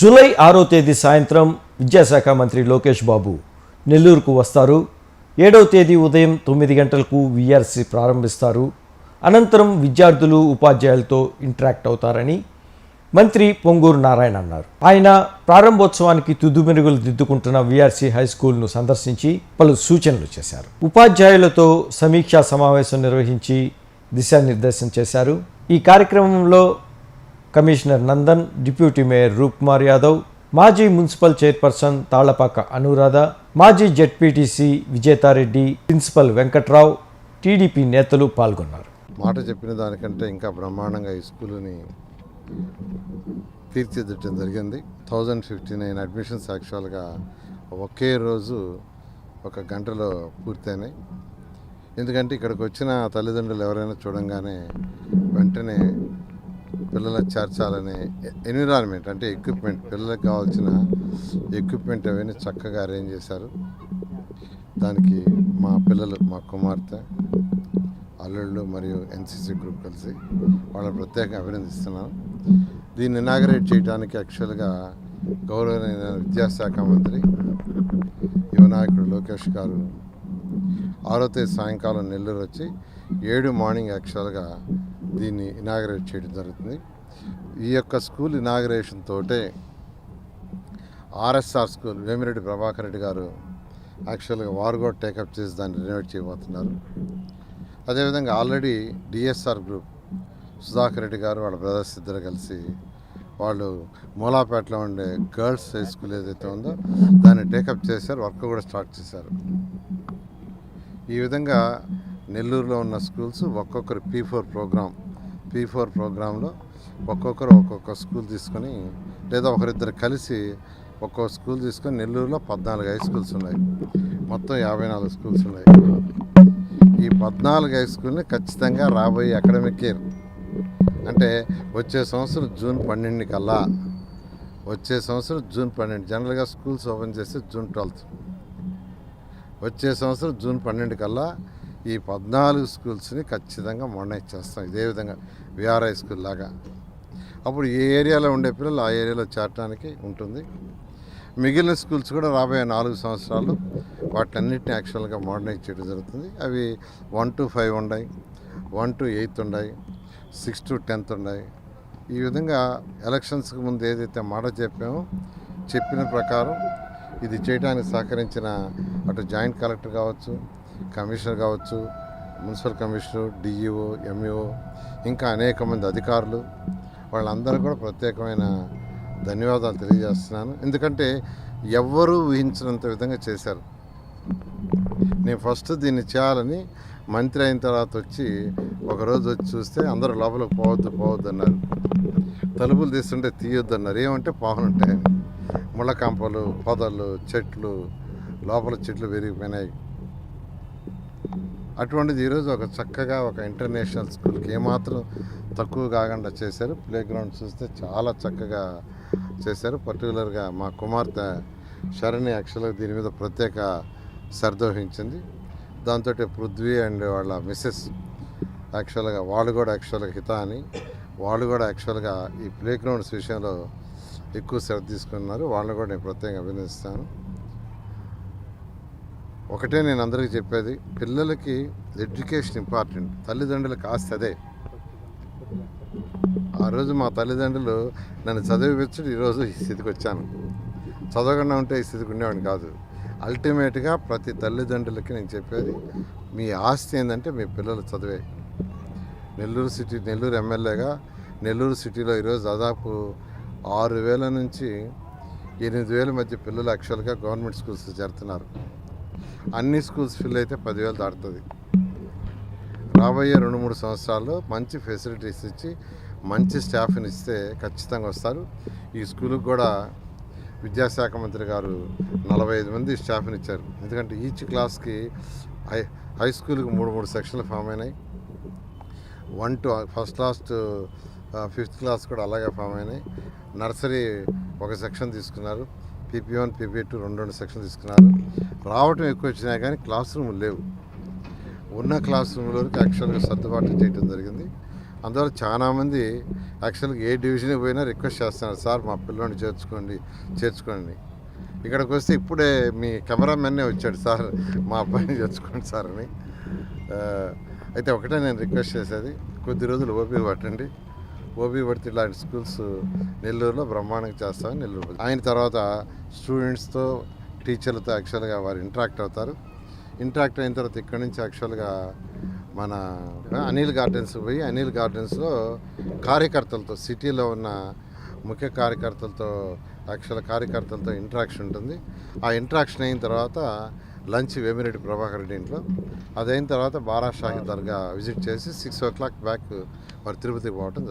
July ఆరో తేదీ సాయంత్రం విద్యాశాఖ మంత్రి లోకేష్ బాబు నెల్లూరుకు వస్తారు. ఏడవ తేదీ ఉదయం తొమ్మిది గంటలకు విఆర్సి ప్రారంభిస్తారు. అనంతరం విద్యార్థులు ఉపాధ్యాయులతో ఇంటరాక్ట్ అవుతారని మంత్రి పొంగూరు నారాయణ అన్నారు. ఆయన ప్రారంభోత్సవానికి తుదుమెరుగులు దిద్దుకుంటున్న విఆర్సి హై స్కూల్ను సందర్శించి పలు సూచనలు చేశారు. ఉపాధ్యాయులతో సమీక్షా సమావేశం నిర్వహించి దిశానిర్దేశం చేశారు. ఈ కార్యక్రమంలో commissioner Nandan deputy mayor Roopkumar Yadav మాజీ మున్సిపల్ చైర్పర్సన్ తాళ్ళపాక అనురాధ మాజీ ZPTC Vijethareddy principal Venkatrao TDP నేతలు పాల్గొన్నారు. మాట చెప్పిన దానికంటే ఇంకా బ్రహ్మాండంగా ఈ స్కూల్ని తీర్చిదిద్దడం జరిగింది. థౌజండ్ ఫిఫ్టీ నైన్ అడ్మిషన్స్ యాక్చువల్గా ఒకే రోజు ఒక గంటలో పూర్తయినాయి. ఎందుకంటే ఇక్కడికి వచ్చిన తల్లిదండ్రులు ఎవరైనా చూడంగానే వెంటనే పిల్లల చేర్చాలనే ఎన్విరాన్మెంట్ అంటే ఎక్విప్మెంట్ పిల్లలకు కావాల్సిన ఎక్విప్మెంట్ అవన్నీ చక్కగా అరేంజ్ చేశారు. దానికి మా పిల్లలు మా కుమార్తె అల్లుళ్ళు మరియు ఎన్సీసీ గ్రూప్ కలిసి వాళ్ళని ప్రత్యేకంగా అభినందిస్తున్నాను దీన్ని ఇనాగరేట్ చేయడానికి యాక్చువల్గా గౌరవనీయ విద్యాశాఖ మంత్రి యువ నాయకుడు లోకేష్ గారు ఆరో తేదీ సాయంకాలం నెల్లూరు వచ్చి ఏడు మార్నింగ్ యాక్చువల్గా దీన్ని ఇనాగరేట్ చేయడం జరుగుతుంది. ఈ యొక్క స్కూల్ ఇనాగరేషన్ తోటే ఆర్ఎస్ఆర్ స్కూల్ వేమిరెడ్డి ప్రభాకర్ రెడ్డి గారు యాక్చువల్గా వారు కూడా టేకప్ చేసి దాన్ని రినోవేట్ చేయబోతున్నారు. అదేవిధంగా already DSR group Sudhakar Reddy garu వాళ్ళ బ్రదర్స్ ఇద్దరు కలిసి వాళ్ళు మూలాపేటలో ఉండే గర్ల్స్ హై స్కూల్ ఏదైతే ఉందో దాన్ని టేకప్ చేశారు వర్క్ కూడా స్టార్ట్ చేశారు. ఈ విధంగా నెల్లూరులో ఉన్న స్కూల్స్ ఒక్కొక్కరు P four programme P four ప్రోగ్రాంలో ఒక్కొక్కరు ఒక్కొక్క స్కూల్ తీసుకొని లేదా ఒకరిద్దరు కలిసి ఒక్కో స్కూల్ తీసుకొని నెల్లూరులో పద్నాలుగు హై స్కూల్స్ ఉన్నాయి. మొత్తం యాభై నాలుగు స్కూల్స్ ఉన్నాయి. ఈ పద్నాలుగు హై స్కూల్ని ఖచ్చితంగా రాబోయే అకాడమిక్ ఇయర్ అంటే వచ్చే సంవత్సరం జూన్ పన్నెండు కల్లా వచ్చే సంవత్సరం జూన్ పన్నెండు జనరల్గా స్కూల్స్ ఓపెన్ చేస్తే జూన్ ట్వెల్త్. వచ్చే సంవత్సరం జూన్ పన్నెండు కల్లా ఈ పద్నాలుగు స్కూల్స్ని ఖచ్చితంగా మొన్న చేస్తాం. ఇదే విధంగా విఆర్ హై స్కూల్ లాగా. అప్పుడు ఏ ఏరియాలో ఉండే పిల్లలు ఆ ఏరియాలో చేరడానికి ఉంటుంది. మిగిలిన స్కూల్స్ కూడా రాబోయే నాలుగు సంవత్సరాలు వాటన్నిటిని యాక్చువల్గా మోడర్నైజ్ చేయడం జరుగుతుంది. అవి వన్ టు ఫైవ్ ఉన్నాయి వన్ టు ఎయిత్ ఉన్నాయి సిక్స్ టు టెన్త్ ఉన్నాయి. ఈ విధంగా ఎలక్షన్స్కి ముందు ఏదైతే మాట చెప్పామో చెప్పిన ప్రకారం ఇది చేయడానికి సహకరించిన అటు జాయింట్ కలెక్టర్ కావచ్చు కమిషనర్ కావచ్చు మున్సిపల్ కమిషనర్ డిఈఓ ఎంఈఓ ఇంకా అనేక మంది అధికారులు వాళ్ళందరూ కూడా ప్రత్యేకమైన ధన్యవాదాలు తెలియజేస్తున్నాను. ఎందుకంటే ఎవ్వరూ ఊహించినంత విధంగా చేశారు. నేను ఫస్ట్ దీన్ని చేయాలని మంత్రి అయిన తర్వాత వచ్చి ఒకరోజు వచ్చి చూస్తే అందరూ లోపలికి పోవద్దు పోవద్దు అన్నారు. తలుపులు తీస్తుంటే తీయొద్దు అన్నారు. ఏమంటే పావులు ముళ్ళకంపలు పొదలు చెట్లు లోపల చెట్లు పెరిగిపోయినాయి అటువంటిది ఈరోజు ఒక చక్కగా ఒక ఇంటర్నేషనల్ స్కూల్కి ఏమాత్రం తక్కువ కాకుండా చేశారు. ప్లే గ్రౌండ్ చూస్తే చాలా చక్కగా చేశారు. పర్టికులర్గా మా కుమార్తె శరణి యాక్చువల్గా దీని మీద ప్రత్యేక సర్దోహించింది దాంతో పృథ్వీ అండ్ వాళ్ళ మిస్సెస్ యాక్చువల్గా వాళ్ళు కూడా యాక్చువల్గా హిత అని వాళ్ళు కూడా యాక్చువల్గా ఈ ప్లే గ్రౌండ్స్ విషయంలో ఎక్కువ శ్రద్ధ తీసుకున్నారు. వాళ్ళని కూడా నేను ప్రత్యేకంగా అభినందిస్తాను. ఒకటే నేను అందరికీ చెప్పేది పిల్లలకి ఎడ్యుకేషన్ ఇంపార్టెంట్. తల్లిదండ్రులకు ఆస్తి అదే. ఆ రోజు మా తల్లిదండ్రులు నన్ను చదివించడం ఈరోజు ఈ స్థితికి వచ్చాను. చదవకుండా ఉంటే ఈ స్థితికి ఉండేవాడిని కాదు. అల్టిమేట్గా ప్రతి తల్లిదండ్రులకి నేను చెప్పేది మీ ఆస్తి ఏంటంటే మీ పిల్లలు చదివే. నెల్లూరు సిటీ నెల్లూరు ఎమ్మెల్యేగా నెల్లూరు సిటీలో ఈరోజు దాదాపు ఆరు వేల నుంచి ఎనిమిది వేల మధ్య పిల్లలు యాక్చువల్గా గవర్నమెంట్ స్కూల్స్ చేరుతున్నారు. అన్ని స్కూల్స్ ఫిల్ అయితే పదివేలు దాటుతుంది. రాబోయే రెండు మూడు సంవత్సరాల్లో మంచి ఫెసిలిటీస్ ఇచ్చి మంచి స్టాఫ్ని ఇస్తే ఖచ్చితంగా వస్తారు. ఈ స్కూల్కి కూడా విద్యాశాఖ మంత్రి గారు నలభై ఐదు మంది స్టాఫ్ని ఇచ్చారు. ఎందుకంటే ఈచ్ క్లాస్కి హై హై స్కూల్కి మూడు మూడు సెక్షన్లు ఫామ్ అయినాయి. One to first last fifth class కూడా అలాగే ఫామ్ అయినాయి. నర్సరీ ఒక సెక్షన్ తీసుకున్నారు. పీపీ వన్ పీపీ టూ రెండు రెండు సెక్షన్ తీసుకున్నారు. రావటం ఎక్కువ వచ్చినా కానీ క్లాస్ రూమ్ లేవు. ఉన్న క్లాస్ రూమ్లోకి యాక్చువల్గా సర్దుబాటు చేయడం జరిగింది. అందువల్ల చాలామంది యాక్చువల్గా ఏ డివిజన్కి పోయినా రిక్వెస్ట్ చేస్తున్నారు సార్ మా పిల్లోని చేర్చుకోండి చేర్చుకోండి. ఇక్కడికి వస్తే ఇప్పుడే మీ కెమెరామెన్నే వచ్చాడు సార్ మా అబ్బాయిని చేర్చుకోండి సార్ అని. అయితే ఒకటే నేను రిక్వెస్ట్ చేసేది కొద్ది రోజులు ఓపీ పట్టండి. ఓపీ పడితే ఇలాంటి స్కూల్స్ నెల్లూరులో బ్రహ్మాండంగా చేస్తామని నెల్లూరు ఆయన తర్వాత స్టూడెంట్స్తో టీచర్లతో యాక్చువల్గా వారు ఇంటరాక్ట్ అవుతారు. ఇంటరాక్ట్ అయిన తర్వాత ఇక్కడ నుంచి యాక్చువల్గా మన అనిల్ గార్డెన్స్ పోయి అనిల్ గార్డెన్స్లో కార్యకర్తలతో సిటీలో ఉన్న ముఖ్య కార్యకర్తలతో యాక్చువల్ కార్యకర్తలతో ఇంటరాక్షన్ ఉంటుంది. ఆ ఇంటరాక్షన్ అయిన తర్వాత లంచ్ వేమిరెడ్డి ప్రభాకర్ రెడ్డి ఇంట్లో. అదైన తర్వాత బారా షాహి దర్గా విజిట్ చేసి సిక్స్ ఓ క్లాక్ బ్యాక్ వారు తిరుపతి పోవటం జరుగుతుంది.